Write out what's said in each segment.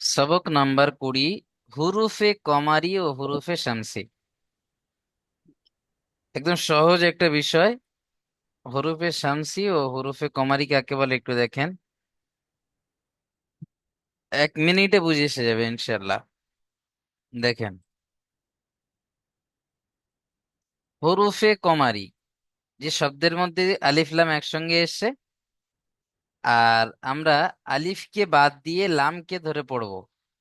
সবক নাম্বার কুড়ি হুরুফে কমারি ও হুরুফে শামসি একদম সহজ একটা বিষয় হুরুফে শামসি ও হুরুফে কমারি কাকে বলে একটু দেখেন এক মিনিটে বুঝে এসে যাবে ইনশাল্লাহ দেখেন হুরুফে কমারি যে শব্দের মধ্যে আলিফ লাম একসঙ্গে এসছে আর আমরা আলিফকে বাদ দিয়ে লামকে ধরে পড়ব।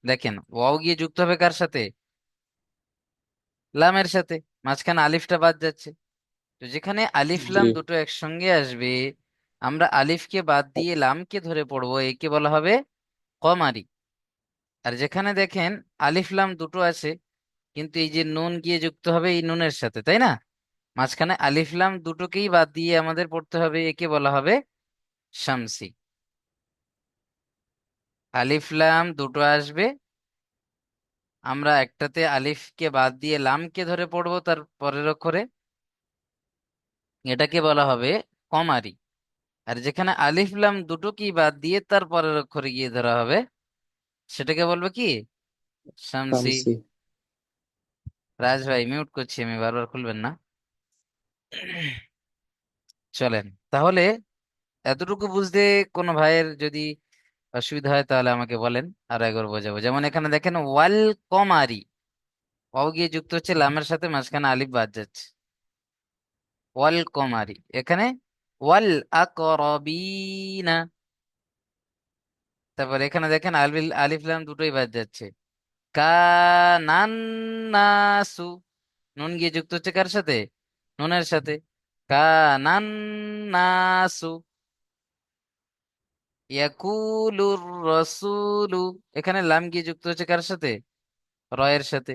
দেখেন ওয়াও গিয়ে যুক্ত হবে কার সাথে? লামের সাথে। মাঝখানে আলিফটা বাদ যাচ্ছে। তো যেখানে আলিফ লাম দুটো একসঙ্গে আসবে আমরা আলিফকে বাদ দিয়ে লামকে ধরে পড়ব একে বলা হবে কমারি। আর যেখানে দেখেন আলিফ লাম দুটো আছে কিন্তু এই যে নুন গিয়ে যুক্ত হবে এই নুনের সাথে তাই না? মাঝখানে আলিফ লাম দুটোকেই বাদ দিয়ে আমাদের পড়তে হবে একে বলা হবে শামসি। আলিফ লাম দুটো আসবে। আমরা একটাতে আলিফকে বাদ দিয়ে লামকে ধরে পড়ব তার পরের অক্ষরে। এটাকে বলা হবে কমারি। আর যেখানে আলিফ লাম দুটোকেই বাদ দিয়ে তার পরের অক্ষরে গিয়ে ধরা হবে সেটাকে বলব কি? শামসি। শামসি। রাজ ভাই মিউট করছি আমি বারবার খুলবেন না। চলেন তাহলে এতটুকু বুঝতে কোনো ভাইয়ের যদি অসুবিধা হয় তাহলে আমাকে বলেন আর একবার বোঝাবো। যেমন এখানে দেখেন, ওয়াল কমারি ওয়াও গিয়ে যুক্ত হচ্ছে লামের সাথে মাঝখানে আলিফ বাদ যাচ্ছে। ওয়াল কমারি এখানে ওয়াল আকরবিনা। তারপর এখানে দেখেন আলিফ আলিফ, লাম দুটোই বাদ যাচ্ছে। কানান্নাসু। নুন গিয়ে যুক্ত হচ্ছে কার সাথে? নুনের সাথে। কানান্নাসু। ইয়াকুলুর রসুলু। এখানে লাম গিয়ে যুক্ত হচ্ছে কার সাথে? রয়ের সাথে।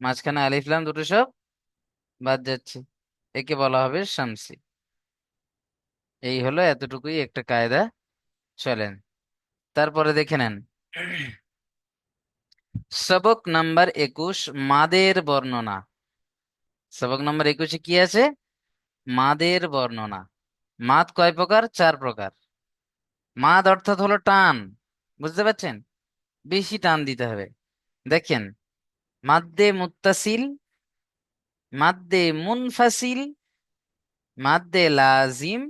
মাঝখানে আলিফ, লাম দুটো সব বাদ যাচ্ছে। একে বলা হবে শামসি। এই হলো এতটুকুই একটা কায়দা। চলেন, তারপরে দেখে নেন। সবক নাম্বার একুশ, মাদের বর্ণনা। সবক নাম্বার একুশে কি আছে? মাদের বর্ণনা। মাদ কয় প্রকার? চার প্রকার। মাদ অর্থাৎ হলো টান। বুঝতে পারছেন? বেশি টান দিতে হবে। দেখেন, মাদ্দে মুত্তাসিল, মাদ্দে মুনফাসিল, মাদ্দে লাজিম,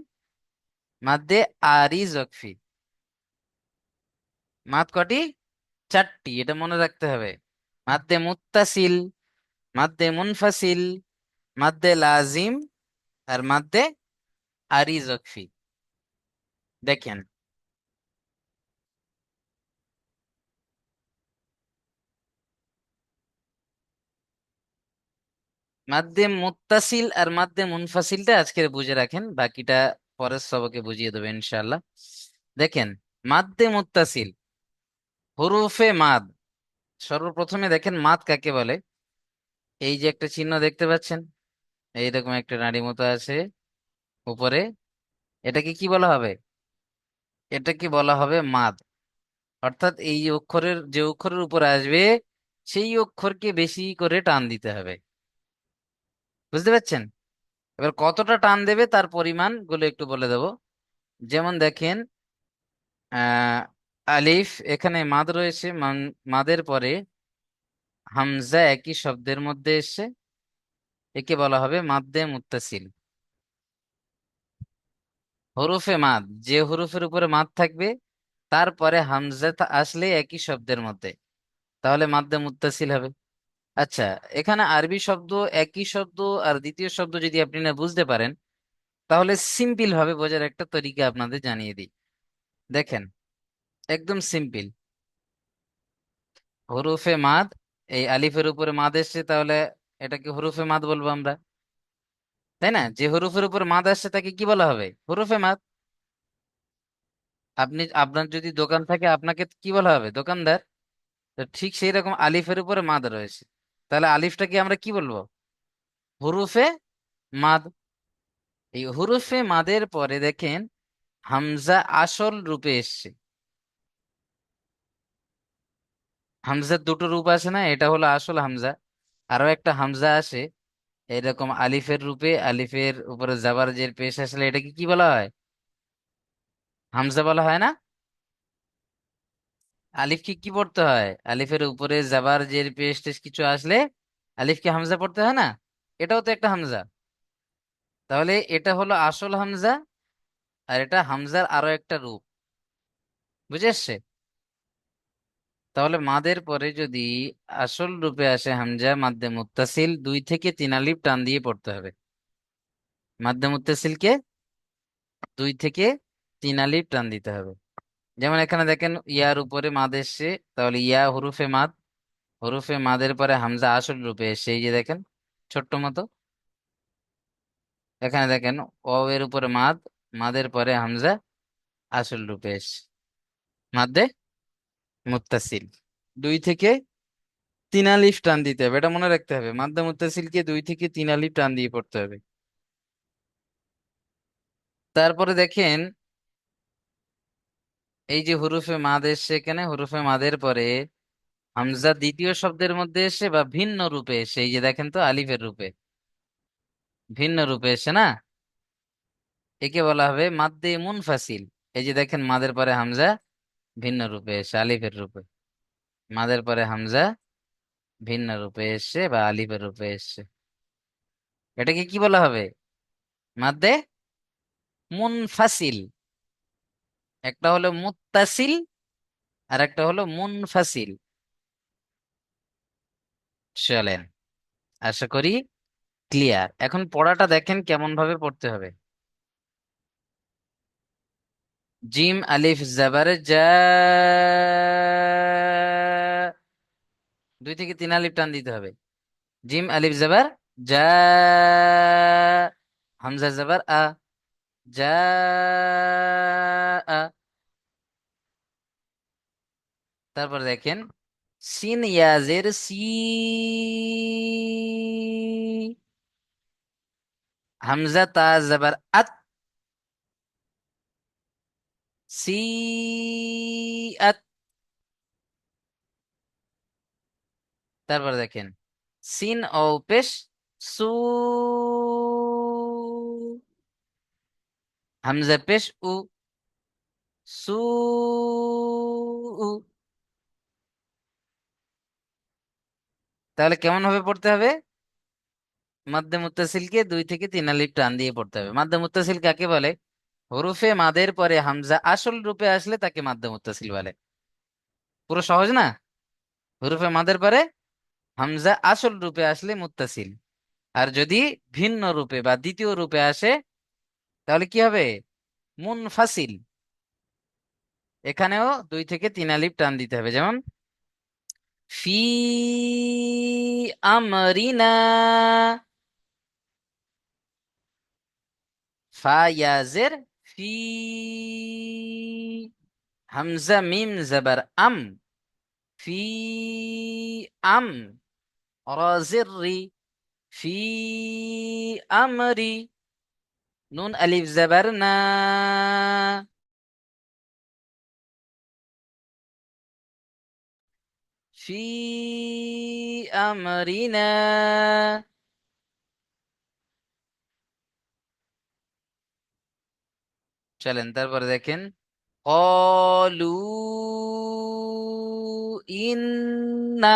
মাদ্দে আরিজ ওয়াকফি মাদ কটি? চারটি, এটা মনে রাখতে হবে। মাদ্দে মুত্তাসিল, মাদ্দে মুনফাসিল, মাদ্দে লাজিম আর মাদ্দে আরিজ ওয়াকফি দেখেন মাদ্দে মুত্তাসিল আর মাদ্দে মুনফাসিলটা আজকে বুঝে রাখেন, বাকিটা পরের সবকে বুঝিয়ে দেবে ইনশাআল্লাহ। দেখেন মাদ্দে মুত্তাসিল, হুরুফে মাদ। সর্বপ্রথমে দেখেন মাদ কাকে বলে? এই যে একটা চিহ্ন দেখতে পাচ্ছেন, এইরকম একটা নাড়ি মতো আছে উপরে। এটাকে কি বলা হবে? এটাকে বলা হবে মাদ। অর্থাৎ এই অক্ষরের, যে অক্ষরের উপর আসবে, সেই অক্ষরকে বেশি করে টান দিতে হবে। বুঝতে পারছেন? এবার কতটা টান দেবে তার পরিমাণগুলো একটু বলে দেব। যেমন দেখেন আলিফ এখানে মাদ রয়েছে মাদের পরে হামজা একই শব্দের মধ্যে এসে একে বলা হবে মাদ্দে মুত্তাসিল। হরুফে মাদ, যে হরুফের উপরে মাদ থাকবে, তারপরে হামজা আসলে একই শব্দের মধ্যে। তাহলে মাদ্দে মুত্তাসিল হবে। আচ্ছা এখানে আরবি শব্দ, একই শব্দ আর দ্বিতীয় শব্দ যদি আপনি না বুঝতে পারেন, তাহলে সিম্পল ভাবে বোঝার একটা তরিকা আপনাদের জানিয়ে দিই। দেখেন, একদম সিম্পল হরুফে মাদ, এই আলিফের উপরে মাদ এসছে, তাহলে এটাকে হরুফে মাদ বলব আমরা। তাই না? যে হরুফের উপর মাদ আসছে, তাকে কি বলা হবে? হরুফে মাদ। আপনি, আপনার যদি দোকান থাকে, আপনাকে কি বলা হবে? দোকানদার। তো ঠিক সেই রকম আলিফের উপরে মাদ রয়েছে। তাহলে আলিফটাকে আমরা কি বলব? হুরুফে মাদ, এই হুরুফে মাদের পরে দেখেন হামজা আসল রূপে এসছে। হামজার দুটো রূপ আছে না? এটা হলো আসল হামজা। আরও একটা হামজা আসে এরকম আলিফের রূপে আলিফের উপরে জাবার জের পেশ আসলে এটাকে কি বলা হয়? হামজা বলা হয় না? আলিফকে কি পড়তে হয়? আলিফের উপরে জাবার জের পেশ টেশ কিছু আসলে আলিফকে হামজা পড়তে হয় না? এটাও তো একটা হামজা। তাহলে এটা হলো আসল হামজা আর এটা হামজার আরও একটা রূপ। বুঝে আসছে তাহলে মাদের পরে যদি আসল রূপে আসে হামজা, মাদ্দে মুত্তাসিল, দুই থেকে তিন আলিফ টান দিয়ে পড়তে হবে। মাদ্দে মুত্তাসিলকে দুই থেকে তিন আলিফ টান দিতে হবে। যেমন এখানে দেখেন, ইয়ার উপরে মাদ এসছে, তাহলে ইয়া হরুফে মাদ, হরুফে মাদের পরে হামজা আসল রূপে এসছে, এই যে দেখেন, ছোট্ট মতো। এখানে দেখেন অ এর উপরে মাদ, মাদের পরে হামজা আসল রূপে এসছে। মাদ্দে মুত্তাসিল। দুই থেকে তিন আলিফ টান দিতে হবে, এটা মনে রাখতে হবে। মাদ্দে মুত্তাসিলকে দুই থেকে তিন আলিফ টান দিয়ে পড়তে হবে। তারপরে দেখেন এই যে হুরুফে মাদ এসছে এখানে, হুরুফে মাদের পরে হামজা দ্বিতীয় শব্দের মধ্যে এসে বা ভিন্ন রূপে এসে এই যে দেখেন তো, আলিফের রূপে। ভিন্ন রূপে এসে না? একে বলা হবে মাদ্দে মুনফাসিল। এই যে দেখেন, মাদের পরে হামজা ভিন্ন রূপে এসে আলিফের রূপে। মাদের পরে হামজা ভিন্ন রূপে এসে বা আলিফের রূপে এসে এটাকে কি বলা হবে? মাদ্দে মুনফাসিল। একটা হলো মুত্তাসিল আর একটা হলো মুনফাসিল। চলেন, আশা করি ক্লিয়ার। এখন পড়াটা দেখেন কেমন ভাবে পড়তে হবে। জিম আলিফ জাবার জা, দুই থেকে তিন আলিফ টান দিতে হবে। জিম আলিফ জাবার জা, হামজা জাবার আ, জা, আ। তারপর দেখেন, সিন ইয়াজের সি হামজা তা জাবার আত সি আত তারপর দেখেন, সিন ও পেশ সু হামজা পেশ উ সু তাহলে কেমন ভাবে পড়তে হবে? মাদ্দে মুত্তাসিলকে দুই থেকে তিন আলিফ টান দিয়ে পড়তে হবে। মাদ্দে মুত্তাসিল কাকে বলে? হরুফে মাদের পরে হামজা আসল রূপে আসলে তাকে মাদ্দে মুত্তাসিল বলে। পুরো সহজ না? হরুফে মাদের পরে হামজা আসল রূপে আসলে মুত্তাসিল। আর যদি ভিন্ন রূপে বা দ্বিতীয় রূপে আসে, তাহলে কি হবে? মুনফাসিল। এখানেও দুই থেকে তিন আলিফ টান দিতে হবে। যেমন ফি আমরিনা ফা ইয়াজের ফি হামজা মিম জাবার আম ফি আম রাজের রি ফি আমরি নুন ফি আমরিনা। চলেন, তারপরে দেখেন, কলু ইন্না।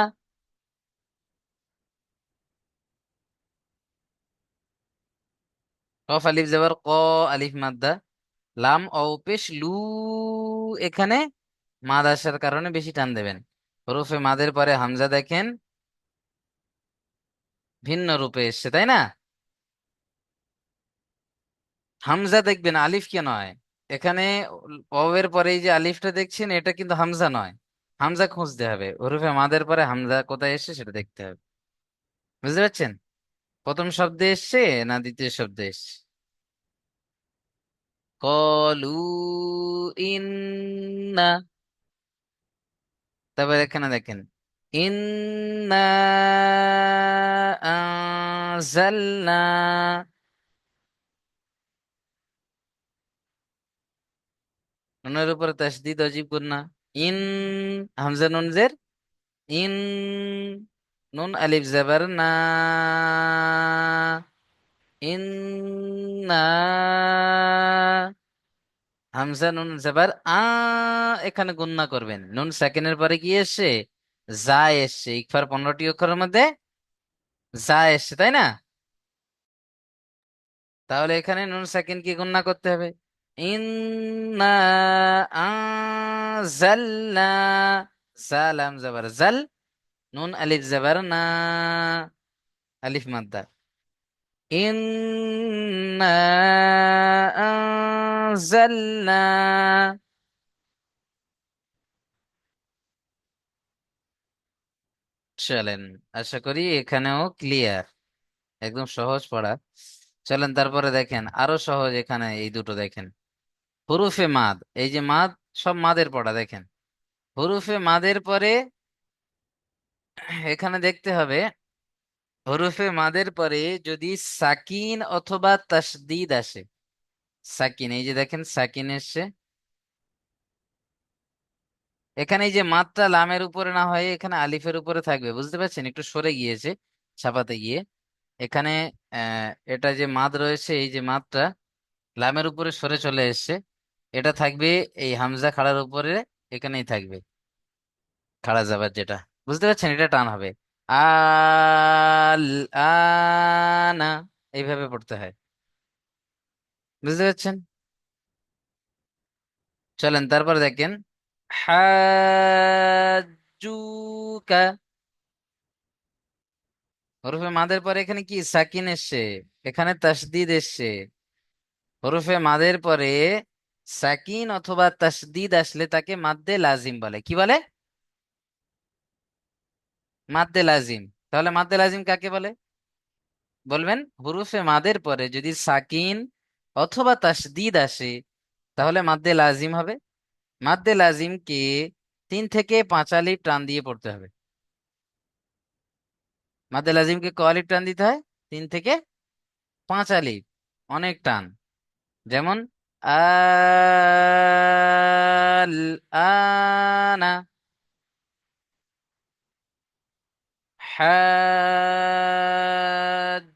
কফ, আলিফ, জবর, ক, আলিফ, মাদ্দা। লাম ও পেশ, লু, এখানে মাদ আসার কারণে বেশি টান দেবেন। হরফে মাদের পরে হামজা দেখেন, ভিন্ন রূপে এসছে, তাই না? হামজা দেখবেন আলিফ কে নয়। এখানে অবের পরে যে আলিফটা দেখছেন, এটা কিন্তু হামজা নয়। হামজা খুঁজতে হবে। হরফে মাদের পরে হামজা কোথায় এসছে সেটা দেখতে হবে। বুঝতে পারছেন? প্রথম শব্দে এসছে না দ্বিতীয় শব্দে এসছে? কলু ইন্না তারপর এখানে দেখেন, ইন্না আনজালনা নুনের উপরে তাসদিদ অজীব গুন্না ইন হামজা নুন জের, ইন নুন আলিফ জাবার না। ইন্না হামজা নুন জেবার, আ, এখানে গুণনা করবেন। নুন সেকেন্ডের পরে কি এসছে? যা এসছে। ইকফার পনেরোটি অক্ষরের মধ্যে যা এসছে, তাই না? তাহলে এখানে নুন সেকেন্ড কি গুণনা করতে হবে? ইন্না আনজালনা জালাম জবর। জাল, নুন আলিফ জবর না আলিফ মাদ্দা। ইন্না আনজালনা চলেন, আশা করি এখানেও ক্লিয়ার একদম সহজ পড়া। চলেন, তারপরে দেখেন, আরও সহজ এখানে এই দুটো দেখেন। হুরুফে মাদ, এই যে মাদ, সব মাদের পড়া, দেখেন। হুরুফে মাদের পরে এখানে দেখতে হবে, হরুফে মাদের পরে যদি সাকিন অথবা তাসদিদ আসে সাকিন এই যে দেখেন সাকিন এসছে। এখানে এই যে মাত্রা লামের উপরে না হয়, এখানে আলিফের উপরে থাকবে, বুঝতে পারছেন? একটু সরে গিয়েছে, ছাপাতে গিয়ে। এখানে এটা যে মাদ রয়েছে, এই যে মাত্রা লামের উপরে সরে চলে এসছে। এটা থাকবে এই হামজা খাড়ার উপরে, এখানেই থাকবে। খাড়া যাবার যেটা, বুঝতে পারছেন? এটা টান হবে। আল আনা এইভাবে পড়তে হয়। বুঝতে পারছেন? চলেন, তারপর দেখেন। হাজুকা। হরফে মাদের পরে এখানে কি? সাকিন এসছে। এখানে তাসদিদ এসছে। হরফে মাদের পরে সাকিন অথবা তাসদিদ আসলে তাকে মাদ্দে লাজিম বলে। কি বলে? মাদ্দে লাজিম। তাহলে মাদ্দে লাজিম কাকে বলে? বলবেন, হরুফে মাদের পরে যদি সাকিন অথবা তাসদিদ আসে, তাহলে মাদ্দে লাজিম হবে। মাদ্দে লাজিমকে তিন থেকে পাঁচ আলিফ টান দিয়ে পড়তে হবে। মাদ্দে লাজিমকে ক আলিফ টান দিতে হয়? তিন থেকে পাঁচ আলিফ, অনেক টান। যেমন, আল, আনা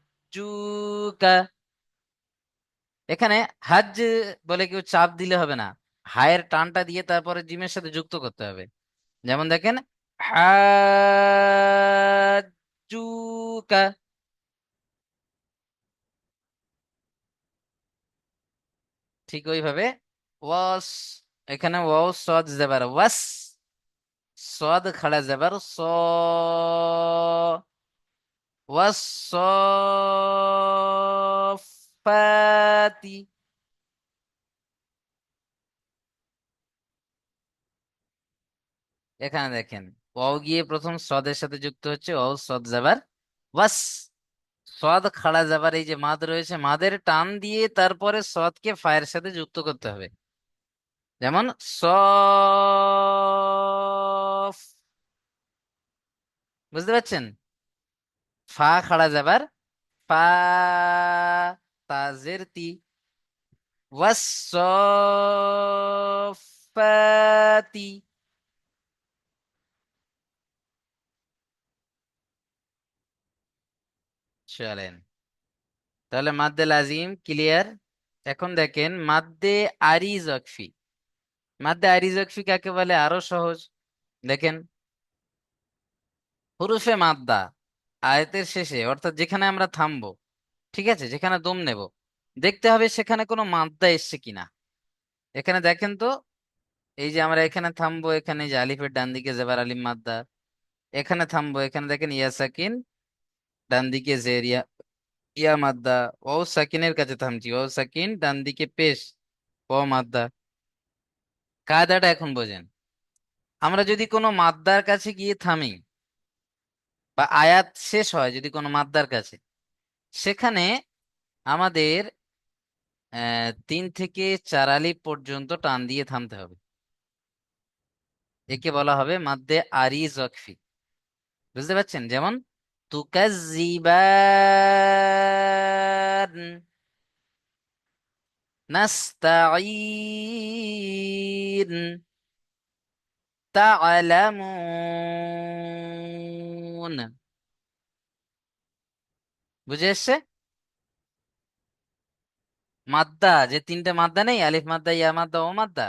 হাজ্জুকা এখানে হাজ বলে কেউ চাপ দিলে হবে না। হায়ের টানটা দিয়ে তারপরে জিমের সাথে যুক্ত করতে হবে। যেমন দেখেন হাজ্জুকা ঠিক ওইভাবে, ওয়াস এখানে ওয়াও সদ জেবার ওয়াস সদ খাড়া জেবার স ওয়াসফাতি এখানে দেখেন ওয়াও গিয়ে প্রথম সদের সাথে যুক্ত হচ্ছে ওয়াও সদ জেবার ওয়াস। সদ খাড়া যাবার এই যে মাদ রয়েছে, মাদের টান দিয়ে তারপরে সদকে ফায়ের সাথে যুক্ত করতে হবে। যেমন সফ বুঝতে পারছেন? ফা খাড়া যাবার ফা তি ওয়াসফাতি চলেন। তাহলে মাদ্দে লাজিম, ক্লিয়ার? এখন দেখেন, মাদ্দে আরি জকফি মাদ্দে আরি জকফি কাকে বলে? আরও সহজ। দেখেন, হুরুফে মাদ্দা, আয়াতের শেষে, অর্থাৎ যেখানে আমরা থামবো। ঠিক আছে? যেখানে দম নেব। দেখতে হবে সেখানে কোনো মাদ্দা এসছে কিনা। এখানে দেখেন তো, এই যে আমরা এখানে থামবো, এখানে যে আলিফের ডান দিকে জেবার আলিম মাদ্দা। এখানে থামবো, এখানে দেখেন ইয়া সাকিন, ডান দিকে জের ইয়া ইয়া মাদ্দা। ও সাকিনের কাছে থামছি, ও সাকিন, ডান দিকে পেশ, ও মাদ্দা। কায়দাটা এখন বোঝেন। আমরা যদি কোনো মাদ্দার কাছে গিয়ে থামি, বা আয়াত শেষ হয় যদি কোনো মাদ্দার কাছে সেখানে আমাদের তিন থেকে চার আলিফ পর্যন্ত টান দিয়ে থামতে হবে। একে বলা হবে মাদ্দে আরি জকফি বুঝতে পারছেন? যেমন, তুকাজ্জিবান নাস্তাঈন বুঝে এসছে? মাদ্দা, যে তিনটে মাদ্দা নেই, আলিফ মাদ্দা, ইয়া মাদ্দা, ও মাদ্দা,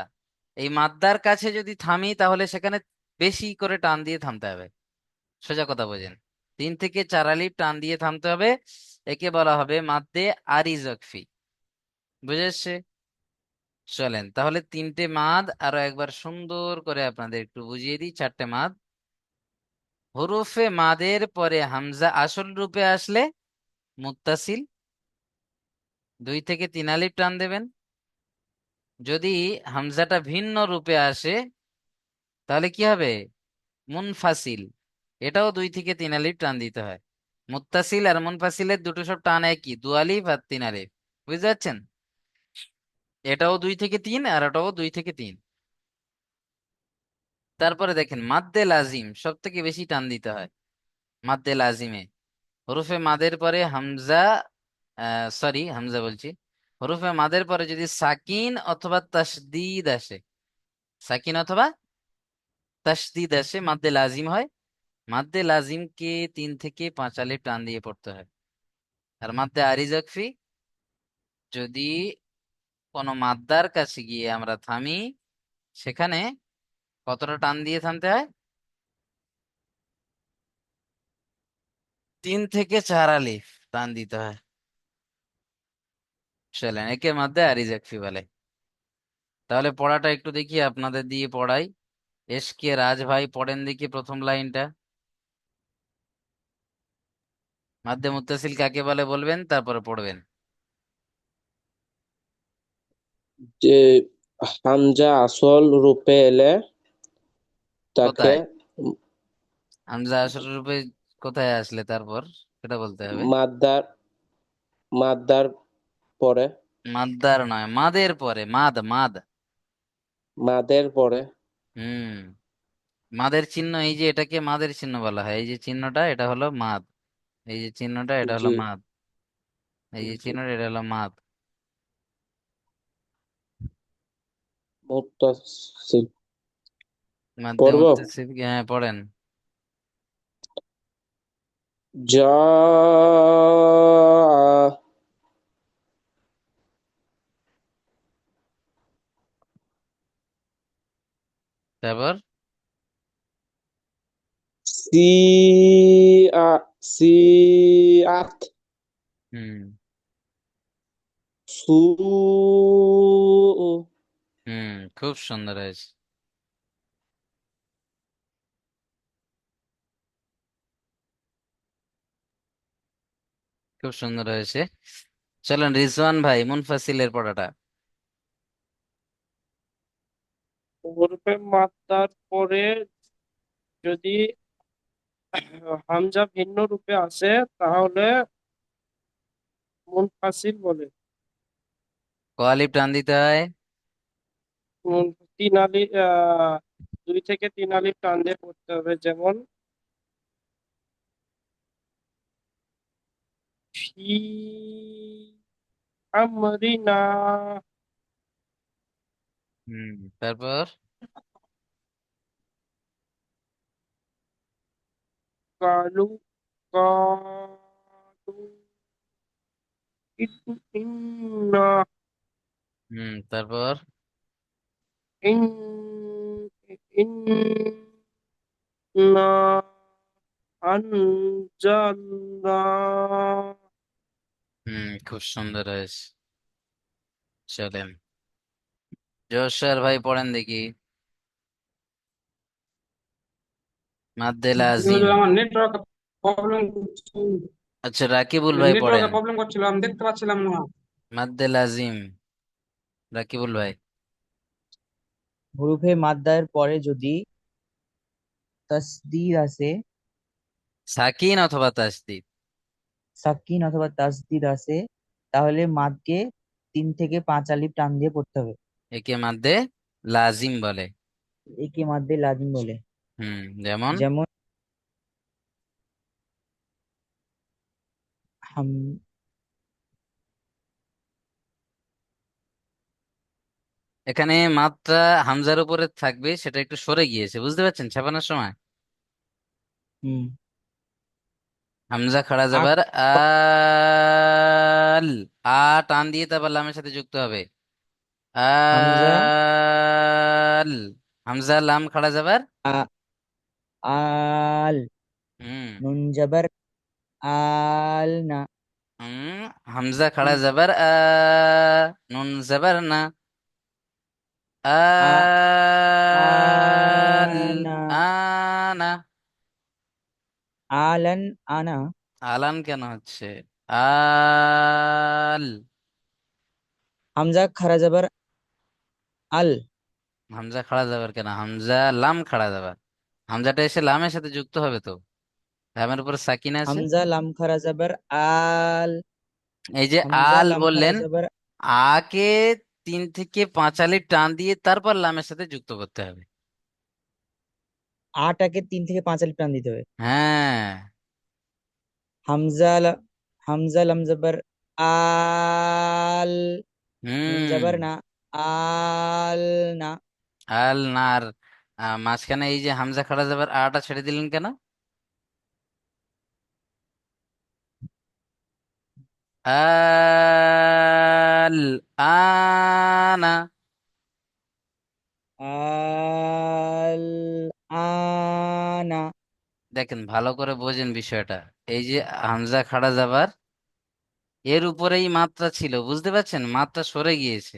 এই মাদ্দার কাছে যদি থামি, তাহলে সেখানে বেশি করে টান দিয়ে থামতে হবে। সোজা কথা বোঝেন। তিন থেকে চার আলিফ টান দিয়ে থামতে হবে। একে বলা হবে মাদ্দে আরিজকফি। বুঝে এসছে? চলেন, তাহলে তিনটে মাদ আরও একবার সুন্দর করে আপনাদের একটু বুঝিয়ে দিই, চারটে মাদ। হরুফে মাদের পরে হামজা আসল রূপে আসলে মুত্তাসিল, দুই থেকে তিন আলিফ টান দেবেন। যদি হামজাটা ভিন্ন রূপে আসে, তাহলে কি হবে? মুনফাসিল। এটাও দুই থেকে তিন আলিফ টান দিতে হয়। মুত্তাসিল আর মুনফাসিলের দুটো সব টান একই, দু আলিফ আর তিন আলিফ। বুঝতে পারছেন? এটাও দুই থেকে তিন আর এটাও দুই থেকে তিন। তারপরে দেখেন মাদ্দে লাজিম সব থেকে বেশি টান দিতে হয়। মাদ্দে লাজিমে হরুফে মাদের পরে হামজা সরি হামজা বলছি। হরুফে মাদের পরে যদি সাকিন অথবা তাসদিদ আসে, সাকিন অথবা তাসদিদ আসে মাদ্দে লাজিম হয়। মাদ্দে লাজিমকে তিন থেকে পাঁচ আলিফ টান দিয়ে পড়তে হয়। আর মাদ্দে আরিজাকফি যদি কোনো মাদ্দার কাছে গিয়ে আমরা থামি, সেখানে কতটা টান দিয়ে থামতে হয়? তিন থেকে চার আলিফ টান দিতে হয়। চলেন একে মাদ্দে আরিজাকফি বলে। তাহলে পড়াটা একটু দেখি আপনাদের দিয়ে পড়াই। এস কে রাজ ভাই পড়েন দেখি প্রথম লাইনটা। মাদ্দে মুত্তাসিল কাকে বলে বলবেন তারপরে পড়বেন। যে হামজা আসল রূপে এলে তাকে কোথায়? হামজা আসল রূপে কোথায় আসলে তারপর? সেটা বলতে হবে। মাদ্দার মাদ্দার পরে। মাদ্দার নয় মাদের পরে। মাদ মাদ। মাদের পরে। হুম। মাদের চিহ্ন এই যে এটাকে মাদের চিহ্ন বলা হয়। এই যে চিহ্নটা এটা হলো মাদ। এই যে চিহ্নটা এটা হলো জি। মাদ। এই যে চিহ্নটা এটা হলো মাদ। মুত্তাসিল মাদ্দে পড়ব? হ্যাঁ পড়েন। যা তারপর সিআ সিআত হুম সু হুম খুব সুন্দর হয়েছে। খুব সুন্দর হয়েছে। চলেন রিজওয়ান ভাই মুনফাসিলের পড়াটা। হরফে মাদ্দার পরে যদি হামজা ভিন্ন রূপে আসে তাহলে মুনফাসিল বলে। ক আলিফ টান দিতে হয়? তিন আলি আহ দুই থেকে তিন আলিফ টান দিয়ে পড়তে হবে যেমন ফি আমরিনা হুম তারপর? কালু ইন- ইন্না হুম তারপর? ইন ইন্না আনজালনা হুম খুব সুন্দর হয়েছে। চলেন জোসার ভাই পড়েন দেখি। মাদ্দে লাজিম হুজুর, আমার নেটওয়ার্ক প্রবলেম আচ্ছা রাকিবুল ভাই পড়েন। প্রবলেম করছিল আমি দেখতে পাচ্ছিলাম না। মাদ্দে লাজিম রাকিবুল ভাই। হরফে মাদ্দার পরে যদি তাসদিদ আসে। সাকিন অথবা তাসদিদ। সাকিন অথবা তাসদিদ আসে তাহলে মাদকে তিন থেকে পাঁচ আলিফ টান দিয়ে পড়তে হবে। একে মাদ্দে লাজিম বলে। একে মাদ্দে লাজিম বলে। হুম যেমন? যেমন হাম এখানে মাত্রা হামজার উপরে থাকবে সেটা একটু সরে গিয়েছে বুঝতে পারছেন? ছাপানোর সময়? হুম। হামজা খাড়া যাবার আল আ টান দিয়ে তারপর লামের সাথে যুক্ত হবে। হামজা? আল হামজা লাম খাড়া যাবার আল হুম। নুন জবর? আল না। হুম হামজা খাড়া যাবার আ নুন যাবার না। আল আনা আলান আনা। আলান কেন হচ্ছে? আল। হামজা খারা জবর আল। হামজা খাড়া যাবার কেন? হামজা লাম খাড়া যাবার হামজাটা এসে লামের সাথে যুক্ত হবে তো? লামের উপর সাকিন আছে? হামজা লাম খারা জবর আল। এই যে হামজা আল লাম বললেন জবর আকে তিন থেকে পাঁচ আলিফ টান দিয়ে তারপর লামের সাথে যুক্ত করতে হবে। আটাকে তিন থেকে পাঁচ আলিফ টান দিতে হবে। হ্যাঁ। হামজা হামজা লাম জবর আল নুন জবর না আল না। আল নার মাঝখানে এই যে হামজা খাড়া যাবার আটা ছেড়ে দিলেন কেন? আল আনা। আল আনা। দেখেন ভালো করে বোঝেন বিষয়টা। এই যে হামজা খাড়া যাবার এর উপরেই মাত্রা ছিল বুঝতে পারছেন? মাত্রা সরে গিয়েছে।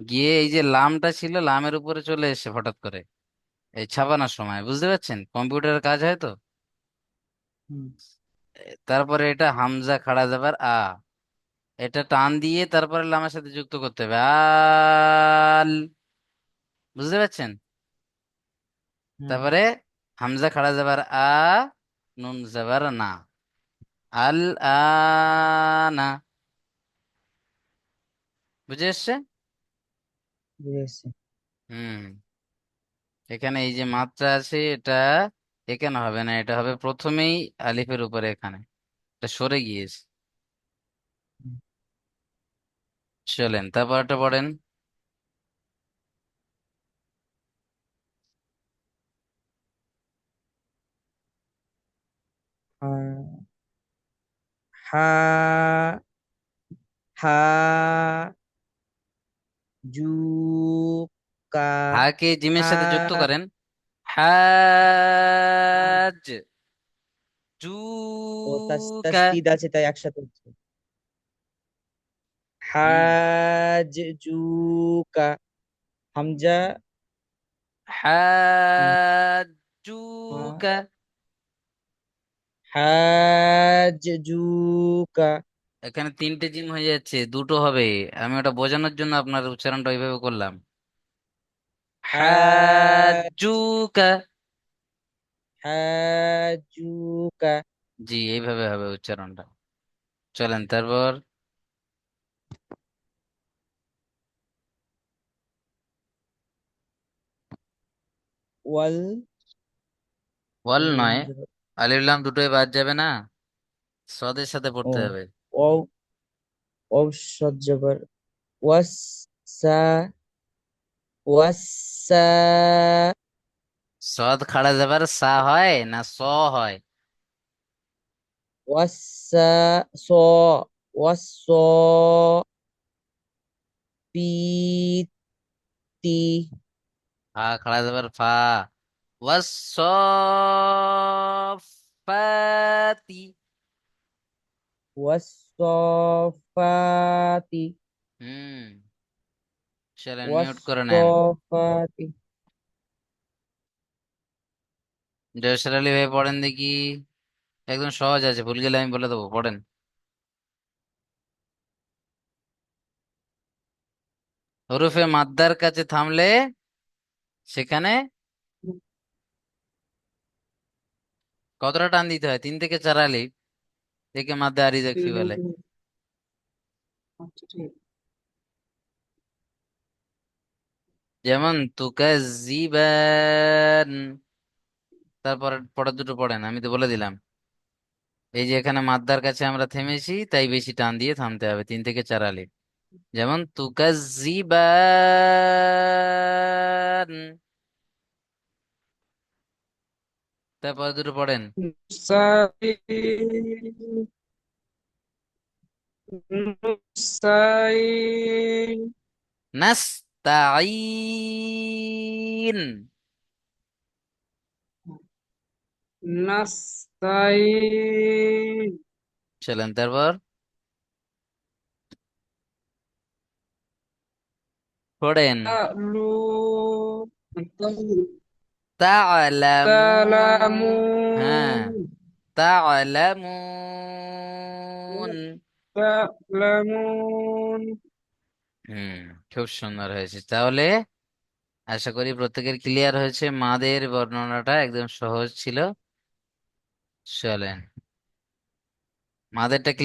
গিয়ে এই যে লামটা ছিল লামের উপরে চলে এসে হঠাৎ করে এই ছাপানোর সময় বুঝতে পারছেন? কম্পিউটারের কাজ হয় তো? তারপরে এটা হামজা খাড়া যাবার আ এটা টান দিয়ে তারপরে লামের সাথে যুক্ত করতে হবে। আল বুঝতে পারছেন। তারপরে হামজা খাড়া যাবার আ নুন যাবার না। আল আনা বুঝে এসছে। হুম। এখানে এই যে মাত্রা আছে এটা এখানে হবে না এটা হবে প্রথমেই আলিফের উপরে এখানে। এটা সরে গিয়েছে। চলেন তারপরটা পড়েন। হা হা হা জু কা হাকে জিমের সাথে যুক্ত করেন? হাজ ও তাস জুকা আছে তাই একসাথে হচ্ছে। হাজ জুকা হামজা। হুম, হাজুকা। জুকা এখানে তিনটে জিম হয়ে যাচ্ছে দুটো হবে। আমি ওটা বোঝানোর জন্য আপনার উচ্চারণটা ওইভাবে করলাম। হাজ হাজুকা। হাজুকা। জি এইভাবে হবে উচ্চারণটা। চলেন তারপর। ওয়াল। ওয়াল নয়। আলিফ লাম দুটোই বাদ যাবে না? সদের সাথে পড়তে হবে। ও ও সদ জবর ওয়াস সা ওয়াসা সদ খাড়া যাবার সা হয় না স হয়? ওয়াসা স ওয়াস পিতি ফা খাড়া যাবার ফা। ওয়াসফাতি ওয়াসফাতি হুম চলেন মিউট করে নেন ওয়াসফাতি জয়সর আলী ভাই পড়েন দেখি একদম সহজ আছে ভুল গেলে আমি বলে দেবো পড়েন হরফে মাদ্দার কাছে থামলে সেখানে কতটা টান দিতে হয়? তিন থেকে চার আলিফ একে মাদ্দা আরি দেখি বলে যেমন তুকাজিবান তারপর পরের দুটো পড়েন, আমি তো বলে দিলাম। এই যে এখানে মাদ্দার কাছে আমরা থেমেছি, তাই বেশি টান দিয়ে থামতে হবে, তিন থেকে চার আলিফ যেমন তুকাজিবান তারপরে দুটো পড়েন। নাস্তাইন নাস্তাইন চলেন তারপর। পড়েন। تعلو তা'লামুন হ্যাঁ تعلمون তা'লামুন تعلمون হুম খুব সুন্দর হয়েছে তাহলে আশা করি প্রত্যেকের ক্লিয়ার হয়েছে মাদের বর্ণনাটা একদম সহজ ছিল চলেন মাদেরটা